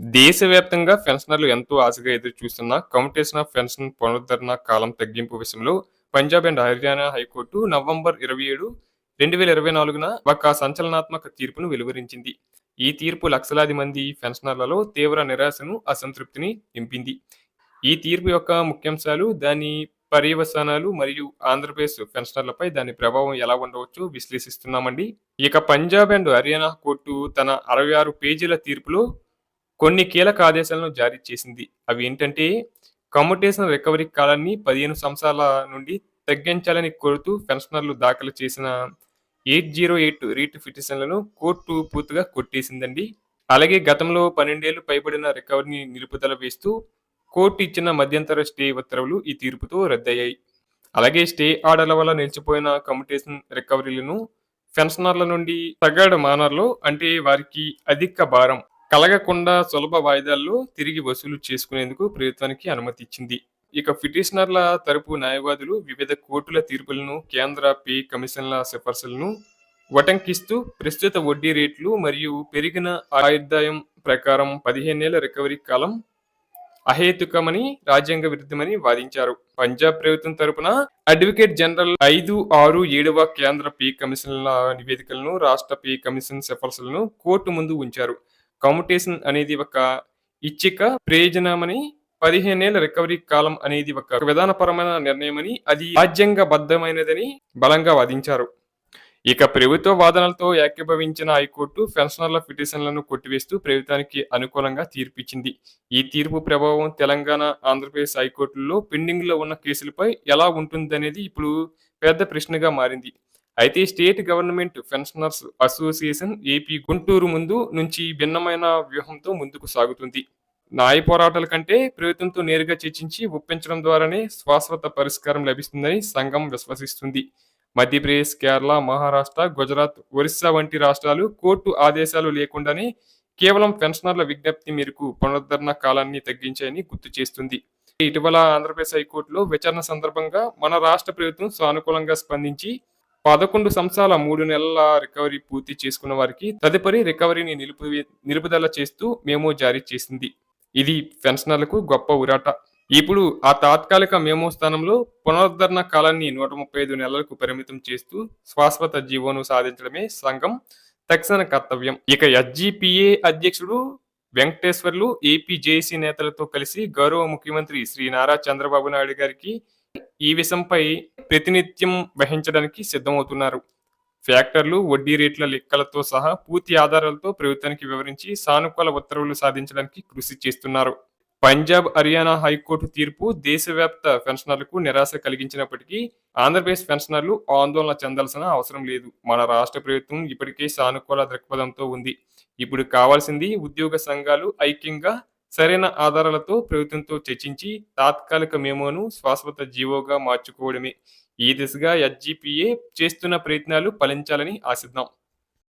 దేశవ్యాప్తంగా పెన్షనర్లు ఎంతో ఆశగా ఎదురు చూస్తున్న కమ్యూటేషన్ ఆఫ్ పెన్షన్ పునరుద్ధరణ కాలం తగ్గింపు విషయంలో Punjab and Haryana high court November ఇరవై ఏడు రెండు వేల ఇరవై నాలుగున ఒక సంచలనాత్మక తీర్పును వెలువరించింది. ఈ తీర్పు లక్షలాది మంది పెన్షనర్లలో తీవ్ర నిరాశను అసంతృప్తిని నింపింది. ఈ తీర్పు యొక్క ముఖ్యాంశాలు దాని పర్యవసానాలు మరియు ఆంధ్రప్రదేశ్ పెన్షనర్లపై దాని ప్రభావం ఎలా ఉండవచ్చు విశ్లేషిస్తున్నామండి. ఇక పంజాబ్ అండ్ హర్యానా కోర్టు తన అరవై ఆరు పేజీల తీర్పులో కొన్ని కీలక ఆదేశాలను జారీ చేసింది. అవి ఏంటంటే కమ్యూటేషన్ రికవరీ కాలాన్ని పదిహేను సంవత్సరాల నుండి తగ్గించాలని కోరుతూ పెన్షనర్లు దాఖలు చేసిన ఎయిట్ జీరో ఎయిట్ రీట్ పిటిషన్లను కోర్టు పూర్తిగా కొట్టేసిందండి. అలాగే గతంలో పన్నెండేళ్ళు పైబడిన రికవరీని నిలుపుదల వేస్తూ కోర్టు ఇచ్చిన మధ్యంతర స్టే ఉత్తర్వులు ఈ తీర్పుతో రద్దయ్యాయి. అలాగే స్టే ఆర్డర్ల వల్ల నిలిచిపోయిన కమ్యూటేషన్ రికవరీలను పెన్షనర్ల నుండి తగ్గడ మానర్లో అంటే వారికి అధిక భారం. కలగకుండా సులభ వాయిదాల్లో తిరిగి వసూలు చేసుకునేందుకు ప్రభుత్వానికి అనుమతి ఇచ్చింది. ఇక పిటిషనర్ల తరపు న్యాయవాదులు వివిధ కోర్టుల తీర్పులను కేంద్ర పే కమిషన్ల సిఫార్సులను వటంకిస్తూ ప్రస్తుత వడ్డీ రేట్లు మరియు పెరిగిన ఆయుర్దాయం ప్రకారం పదిహేనేళ్ళ రికవరీ కాలం అహేతుకమని రాజ్యాంగ విరుద్ధమని వాదించారు. పంజాబ్ ప్రభుత్వం తరపున అడ్వకేట్ జనరల్ ఐదు ఆరు ఏడవ కేంద్ర పే కమిషన్ల నివేదికలను రాష్ట్ర పే కమిషన్ సిఫార్సులను కోర్టు ముందు ఉంచారు. కమ్యూటేషన్ అనేది ఒక ఇచ్చిక ప్రయోజనమని పదిహేనేళ్ళ రికవరీ కాలం అనేది ఒక విధానపరమైన నిర్ణయమని అది రాజ్యాంగబద్ధమైనదని బలంగా వాదించారు. ఇక ప్రభుత్వ వాదనలతో ఏకీభవించిన హైకోర్టు పెన్షనర్ల పిటిషన్లను కొట్టివేస్తూ ప్రభుత్వానికి అనుకూలంగా తీర్పిచ్చింది. ఈ తీర్పు ప్రభావం తెలంగాణ ఆంధ్రప్రదేశ్ హైకోర్టుల్లో పెండింగ్లో ఉన్న కేసులపై ఎలా ఉంటుందనేది ఇప్పుడు పెద్ద ప్రశ్నగా మారింది. అయితే state government pensioners association AP Guntur ముందు నుంచి భిన్నమైన వ్యూహంతో ముందుకు సాగుతుంది. న్యాయ పోరాటాల కంటే ప్రభుత్వంతో నేరుగా చర్చించి ఒప్పించడం ద్వారానే శాశ్వత పరిష్కారం లభిస్తుందని సంఘం విశ్వసిస్తుంది. మధ్యప్రదేశ్ కేరళ మహారాష్ట్ర గుజరాత్ ఒరిస్సా వంటి రాష్ట్రాలు కోర్టు ఆదేశాలు లేకుండానే కేవలం పెన్షనర్ల విజ్ఞప్తి మేరకు పునరుద్ధరణ కాలాన్ని తగ్గించాయని గుర్తు చేస్తుంది. ఇటీవల ఆంధ్రప్రదేశ్ హైకోర్టులో విచారణ సందర్భంగా మన రాష్ట్ర ప్రభుత్వం సానుకూలంగా స్పందించి పదకొండు సంవత్సరాల మూడు నెలల రికవరీ పూర్తి చేసుకున్న వారికి తదుపరి రికవరీని నిలుపు నిలుపుదల చేస్తూ మేము జారీ చేసింది. ఇది పెన్షనర్లకు గొప్ప ఉరాట ఇప్పుడు ఆ తాత్కాలిక మేమో స్థానంలో పునరుద్ధరణ కాలాన్ని నూట ముప్పై ఐదు నెలలకు పరిమితం చేస్తూ శాశ్వత జీవోను సాధించడమే సంఘం తక్షణ కర్తవ్యం. ఇక ఎస్జిపిఏ అధ్యక్షుడు వెంకటేశ్వర్లు ఏపీ జేఏసీ నేతలతో కలిసి గౌరవ ముఖ్యమంత్రి శ్రీ నారా చంద్రబాబు నాయుడు గారికి ఈ విషయంపై ప్రతినిత్యం వహించడానికి సిద్ధమవుతున్నారు. ఫ్యాక్టర్లు వడ్డీ రేట్ల లెక్కలతో సహా పూర్తి ఆధారాలతో ప్రభుత్వానికి వివరించి సానుకూల ఉత్తర్వులు సాధించడానికి కృషి చేస్తున్నారు. పంజాబ్ హర్యానా హైకోర్టు తీర్పు దేశవ్యాప్త పెన్షనర్లకు నిరాశ కలిగించినప్పటికీ ఆంధ్రప్రదేశ్ పెన్షనర్లు ఆందోళన చెందాల్సిన అవసరం లేదు. మన రాష్ట్ర ప్రభుత్వం ఇప్పటికే సానుకూల దృక్పథంతో ఉంది. ఇప్పుడు కావాల్సింది ఉద్యోగ సంఘాలు ఐక్యంగా సరైన ఆధారాలతో ప్రభుత్వంతో చర్చించి తాత్కాలిక మేమోను శాశ్వత జీవోగా మార్చుకోవడమే. ఈ దిశగా ఎస్జిపిఏ చేస్తున్న ప్రయత్నాలు ఫలించాలని ఆశిద్దాం.